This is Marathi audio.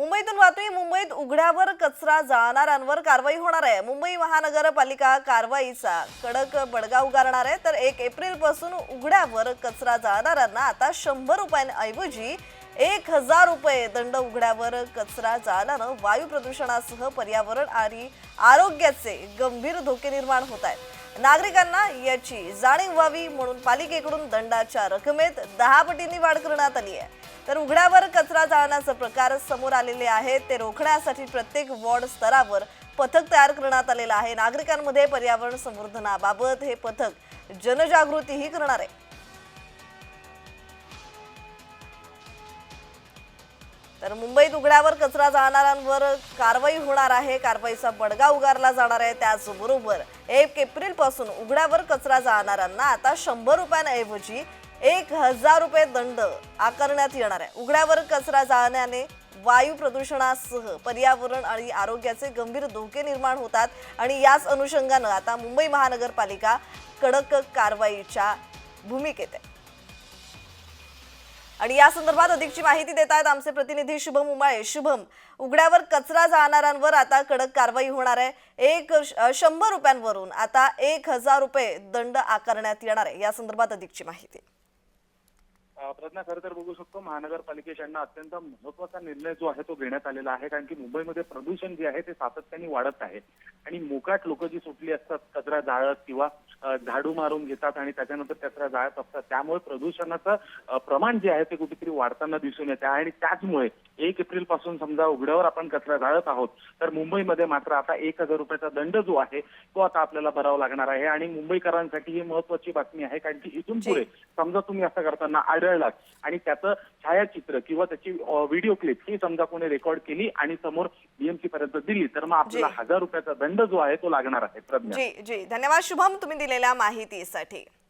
मुंबईतून बातमी मुंबईत उघड्यावर कचरा जाळणाऱ्यांवर कारवाई होणार आहे. मुंबई महानगरपालिका कारवाईचा कडक बडगा उगारणार आहे. तर एक एप्रिलपासून उघड्यावर कचरा जाळणाऱ्यांना आता शंभर रुपयांऐवजी एक हजार रुपये दंड उघड्यावर कचरा जाळल्यानं वायू प्रदूषणासह पर्यावरण आणि आरोग्याचे गंभीर धोके निर्माण होत आहेत. नागरिकांना याची जाणीव व्हावी म्हणून पालिकेकडून दंडाच्या रकमेत दहा पटींनी वाढ करण्यात आली आहे. तर उघड्यावर कचरा जाळण्याचे प्रकार समोर आलेले आहेत. ते रोखण्यासाठी प्रत्येक वॉर्ड स्तरावर पथक तयार करण्यात आलेलं आहे. नागरिकांमध्ये पर्यावरण संवर्धनाबाबत हे पथक जनजागृतीही करणार आहे. तर मुंबईत उघड्यावर कचरा जाळणाऱ्यांवर कारवाई होणार आहे. कारवाईचा बडगा उगारला जाणार आहे. त्याचबरोबर एक एप्रिलपासून उघड्यावर कचरा जाळणाऱ्यांना आता शंभर रुपयांऐवजी एक हजार रुपये दंड आकारण्यात येणार आहे. उघड्यावर कचरा जाळण्याने वायू प्रदूषणासह पर्यावरण आणि आरोग्याचे गंभीर धोके निर्माण होतात आणि याच अनुषंगानं आता मुंबई महानगरपालिका कडक कारवाईच्या भूमिकेत आहे. आणि या संदर्भात अधिकची माहिती देत आहेत आमचे प्रतिनिधी शुभम उमाळे. शुभम उघड्यावर कचरा जाळणाऱ्यांवर आता कडक कारवाई होणार आहे. एक शंभर रुपयांवरून आता एक हजार रुपये दंड आकारण्यात येणार आहे. या संदर्भात अधिकची माहिती. प्रज्ञा खरं तर बघू शकतो महानगरपालिकेकडनं अत्यंत महत्त्वाचा निर्णय जो आहे तो घेण्यात आलेला आहे. कारण की मुंबईमध्ये प्रदूषण जे आहे ते सातत्याने वाढत आहे. आणि मोकाट लोक जी सुटली असतात कचरा जाळत किंवा झाडू मारून घेतात आणि त्याच्यानंतर कचरा जाळत असतात त्यामुळे प्रदूषणाचं प्रमाण जे आहे ते कुठेतरी वाढताना दिसून येते आणि त्याचमुळे एक एप्रिलपासून समजा उघड्यावर आपण कचरा जाळत आहोत तर मुंबईमध्ये मात्र आता एक हजार रुपयाचा दंड जो आहे तो आता आपल्याला भरावा लागणार आहे. आणि मुंबईकरांसाठी ही महत्वाची बातमी आहे कारण की इथून. पुढे समजा तुम्ही असं करताना आढळलात आणि त्याचं छायाचित्र किंवा त्याची व्हिडिओ क्लिप ही समजा कोणी रेकॉर्ड केली आणि समोर बीएमसी पर्यंत दिली तर मग आपल्याला. हजार रुपयाचा दंड जो आहे तो लागणार आहे प्रज्ञा. जी जी. धन्यवाद शुभम तुम्ही दिलेल्या माहितीसाठी.